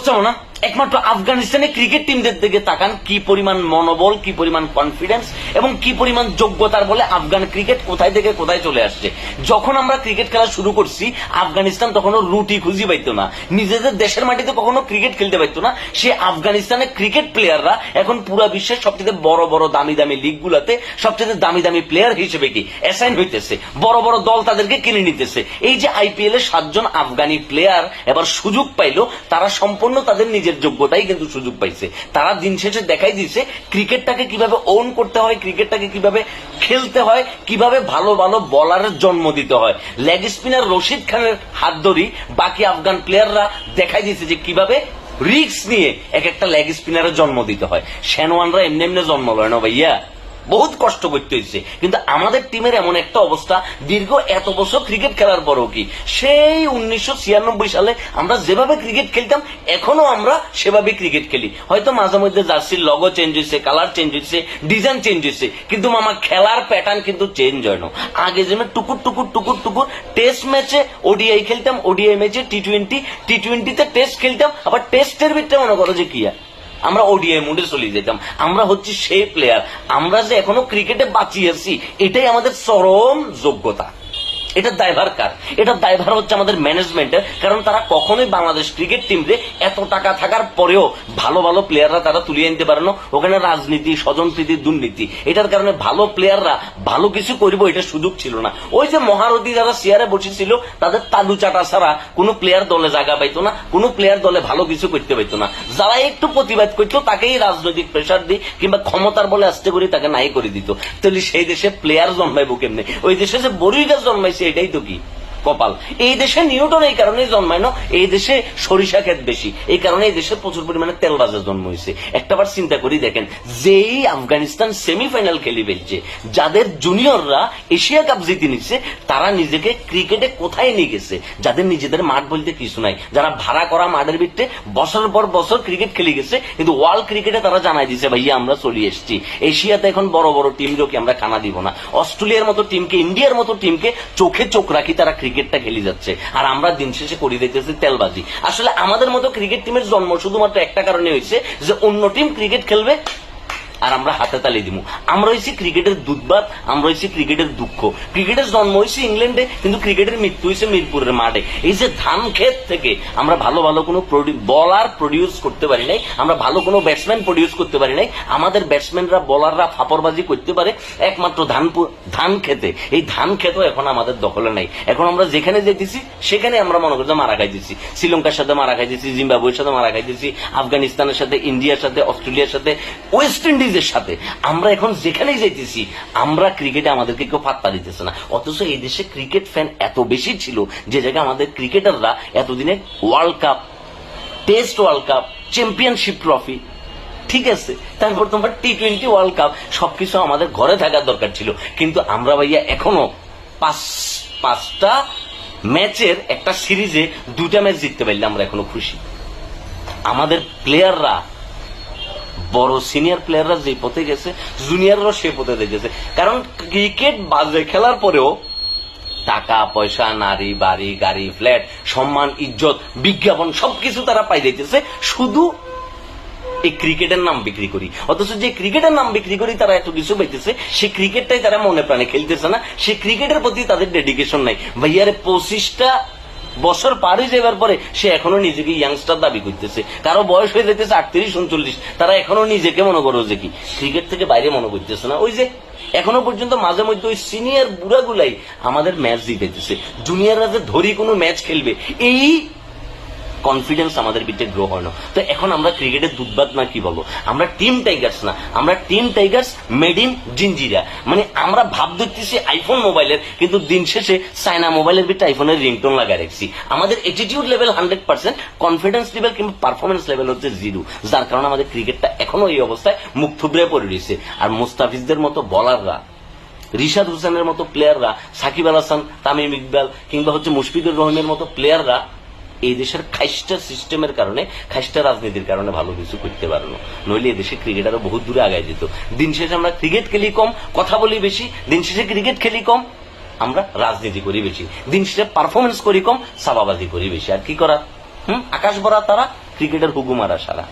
বুঝছ না একমাত্র আফগানিস্তানের ক্রিকেট টিমদের দিকে তাকান। কি পরিমাণ মনোবল, কি পরিমাণ কনফিডেন্স এবং কি পরিমাণ যোগ্যতার বলে আফগান ক্রিকেট কোথায় থেকে কোথায় চলে আসছে। যখন আমরা ক্রিকেট খেলা শুরু করছি, আফগানিস্তান তখনও রুটি খুঁজি পাইতো না। নিজেদের দেশের মাটিতে কখনো ক্রিকেট খেলতে পারতো না। সে আফগানিস্তানের ক্রিকেট প্লেয়াররা এখন পুরো বিশ্বের সবচেয়ে বড় বড়, দামি দামি লিগগুলোতে সবচেয়ে দামি দামি প্লেয়ার হিসেবে কি? অ্যাসাইন হইতেছে। বড় বড় দল তাদেরকে কিনে নিতেছে। এই যে আইপিএল এ সাতজন আফগানি প্লেয়ার এবার সুযোগ পাইলো, তারা সম্পূর্ণ তাদের নিজের যোগ্যতাই কিন্তু সুযোগ পাইছে। তারা দিন শেষে দেখাই দিয়েছে ক্রিকেটটাকে কীভাবে ওন করতে হয়, ক্রিকেটটাকে কীভাবে খেলতে হয়, কীভাবে ভালো ভালো বলারের জন্ম দিতে হয়। লেগ স্পিনার রশিদ খানের হাত ধরি বাকি আফগান প্লেয়াররা দেখাই দিয়েছে যে কীভাবে রিক্স নিয়ে এক একটা লেগ স্পিনারের জন্ম দিতে হয়। শ্যানওয়ানরা এমনি এমনি জন্ম লয় না ভাইয়া? বহুত কষ্ট করতে হয়েছে। কিন্তু আমাদের টিমের এমন একটা অবস্থা, দীর্ঘ এত বছর ক্রিকেট খেলার পরও কি? সেই উনিশশো ছিয়ানব্বই সালে আমরা যেভাবে ক্রিকেট খেলতাম এখনও আমরা সেভাবে ক্রিকেট খেলি। হয়তো মাঝে মধ্যে জার্সির লগো চেঞ্জ হয়েছে কালার চেঞ্জ হয়েছে ডিজাইন চেঞ্জ হয়েছে, কিন্তু মামা খেলার প্যাটার্ন কিন্তু চেঞ্জ হয় না। আগে যেমন টুকুর টুকুর টুকুর টুকুর টেস্ট ম্যাচে ওডিআই খেলতাম ওডিআই ম্যাচে টি টোয়েন্টি টি টোয়েন্টিতে টেস্ট খেলতাম, আবার টেস্টের ভিতরে মনে করো যে কি আমরা ওডিআই মুডে চলে যেতাম। আমরা হচ্ছে সেই প্লেয়ার আমরা যে এখনও ক্রিকেটে বাঁচিয়েছি এটাই আমাদের চরম যোগ্যতা। এটা দায়ভার কার? এটা দায়ভার হচ্ছে আমাদের ম্যানেজমেন্টের কারণ তারা কখনোই বাংলাদেশ ক্রিকেট টিমরে এত টাকা থাকার পরেও ভালো ভালো প্লেয়াররা তারা তুলিয়ে আনতে পারে না। ওখানে রাজনীতি স্বজনপ্রীতি দুর্নীতি, এটার কারণে ভালো প্লেয়াররা ভালো কিছু করব এটা সুযোগ ছিল না। ওই যে মহারথী যারা চেয়ারে বসেছিল, তাদের তালু চাটা ছাড়া কোনো প্লেয়ার দলে জায়গা পাইতো না, কোনো প্লেয়ার দলে ভালো কিছু করতে পারতো না। যারা একটু প্রতিবাদ করতো, তাকেই রাজনৈতিক প্রেশার দিই কিংবা ক্ষমতার বলে আসতে করি তাকে নাই করে দিত। তাহলে সেই দেশে প্লেয়ার জন্মাইবো কেমনে? ওই দেশে যে গাছ জন্মাইছে এটাই তো কি? কপাল। এই দেশে নিউটন এই কারণেই জন্মায়, না? এই দেশে সরিষা ক্ষেত বেশি। এই কারণে এই দেশে প্রচুর পরিমাণে তেল বাজার জন্ম হয়েছে। একটাবার চিন্তা করি দেখেন, যেই আফগানিস্তান সেমিফাইনাল খেলি ফেলছে, যাদের জুনিয়ররা এশিয়া কাপ জিতে নিচ্ছে তারা নিজেকে ক্রিকেটে কোথায় নিয়ে গেছে? যাদের নিজেদের মাঠ বলতে কিছু নাই। যারা ভাড়া করা মাঠের ভিত্তে বছর পর বছর ক্রিকেট খেলে গেছে, কিন্তু ওয়ার্ল্ড ক্রিকেটে তারা জানাই দিছে, ভাইয়া, আমরা চলে এসেছি। এশিয়াতে এখন বড় বড় টিমগুলোকে আমরা খানা দিব না। অস্ট্রেলিয়ার মতো টিমকে ইন্ডিয়ার মতো টিমকে চোখে চোখ রাখি তারা ক্রিকেটটা খেলে যাচ্ছে। আর আমরা দিন শেষে করি দেখতেছি তেলবাজি। আসলে আমাদের মতো ক্রিকেট টিমের জন্ম শুধুমাত্র একটা কারণে হয়েছে যে অন্য টিম ক্রিকেট খেলবে আর আমরা হাতে তালি দিব আমরা হয়েছি ক্রিকেটের দুধবাত, আমরা হয়েছি ক্রিকেটের দুঃখ। ক্রিকেটের জন্ম হয়েছে ইংল্যান্ডে, কিন্তু ক্রিকেটের মৃত্যু হয়েছে মিরপুরের মাঠে। এই যে ধান ক্ষেত থেকে আমরা ভালো ভালো কোনো বলার প্রডিউস করতে পারি নাই, আমরা ভালো কোনো ব্যাটসম্যান প্রডিউস করতে পারি নাই, আমাদের ব্যাটসম্যানরা বলাররা ফাপরবাজি করতে পারে একমাত্র ধান ধান খেতে এই ধান খেতেও এখন আমাদের দখলে নাই। এখন আমরা যেখানে যেতেছি, সেখানে আমরা মনে করছি মারা খাইতেছি। শ্রীলঙ্কার সাথে মারা খাইতেছি, জিম্বাবুয়ের সাথে মারা খাইতেছি, আফগানিস্তানের সাথে, ইন্ডিয়ার সাথে, অস্ট্রেলিয়ার সাথে, ওয়েস্ট ইন্ডিজের সাথে। আমরা এখন যেখানেই যাইতেছি, আমরা ক্রিকেটে আমাদেরকে কেউ পাত্তা দিতেছে না। অথচ এই দেশে ক্রিকেট ফ্যান এত বেশি ছিল যে জায়গায় আমাদের ক্রিকেটাররা এতদিনে world cup test world cup championship trophy ঠিক আছে? তারপর তোমার টি টোয়েন্টি ওয়ার্ল্ড কাপ সবকিছু আমাদের ঘরে থাকার দরকার ছিল। কিন্তু আমরা ভাইয়া এখনও পাঁচ, পাঁচটা ম্যাচের একটা সিরিজে দুটা ম্যাচ জিততে পারলে আমরা এখনও খুশি। আমাদের প্লেয়াররা বড় সিনিয়র প্লেয়াররা যে পথে গেছে জুনিয়ররাও সে পথে গেছে। কারণ ক্রিকেট বাজে খেলার পরেও টাকা, পয়সা, নারী, বাড়ি, গাড়ি ফ্ল্যাট সম্মান, ইজ্জত, বিজ্ঞাপন সবকিছু তারা পাই যাইতেছে। শুধু এই ক্রিকেটের নাম বিক্রি করি। অথচ যে ক্রিকেটের নাম বিক্রি করি, তারা এত কিছু পাইতেছে। সেই ক্রিকেটটাই তারা মনে প্রাণে খেলতেছে না। সেই ক্রিকেটের প্রতি তাদের ডেডিকেশন নাই। ভাইয়ারে পঁচিশটা বছর পারি যাবার পরে সে এখনও নিজেকে ইয়াংস্টার দাবি করতেছে। কারও বয়স হয়ে যেতেছে আটত্রিশ, উনচল্লিশ, তারা এখনও নিজেকে মনে করো যে কি ক্রিকেট থেকে বাইরে মনে করতেছে না। ওই যে এখনও পর্যন্ত মাঝে মধ্যে ওই সিনিয়র বুড়াগুলাই আমাদের ম্যাচ জিতেছে জুনিয়ররা যে ধরি কোনো ম্যাচ খেলবে, এই কনফিডেন্স আমাদের ভিতরে গ্রো হয় না। তো এখন আমরা ক্রিকেটের দুধবাদ না কি বলব? আমরা টিম টাইগার্স না। আমরা team tigers made in Jinjira মানে আমরা ভাব দেখতেছি আইফোন মোবাইলের কিন্তু দিন শেষে চায়না মোবাইলের ভিতরে আইফোনের রিংটোন লাগাই রাখছি। আমাদের attitude level hundred percent confidence level কিংবা পারফরমেন্স লেভেল হচ্ছে জিরো যার কারণে আমাদের ক্রিকেটটা এখনও এই অবস্থায় মুখ থুবড়ে পড়ে রয়েছে। আর মুস্তাফিজদের মতো বলাররা রিশাদ হোসেনের মতো প্লেয়াররা সাকিব আল হাসান, তামিম ইকবাল কিংবা হচ্ছে মুশফিকুর রহিমের মতো প্লেয়াররা এই দেশের খাইস্টা সিস্টেমের কারণে খাইস্টা রাজনীতির কারণে ভালো কিছু করতে পারল। নইলে এদেশে দেশে ক্রিকেট আরও বহু দূরে আগায় যেত। দিন শেষে আমরা ক্রিকেট খেলি কম, কথা বলি বেশি, দিন শেষে ক্রিকেট খেলি কম, আমরা রাজনীতি করি বেশি। দিন শেষে পারফরমেন্স করি কম সাবাবাজি করি বেশি। আর কি করা হুম? আকাশ বরা তারা, ক্রিকেটের হুগুমারা সারা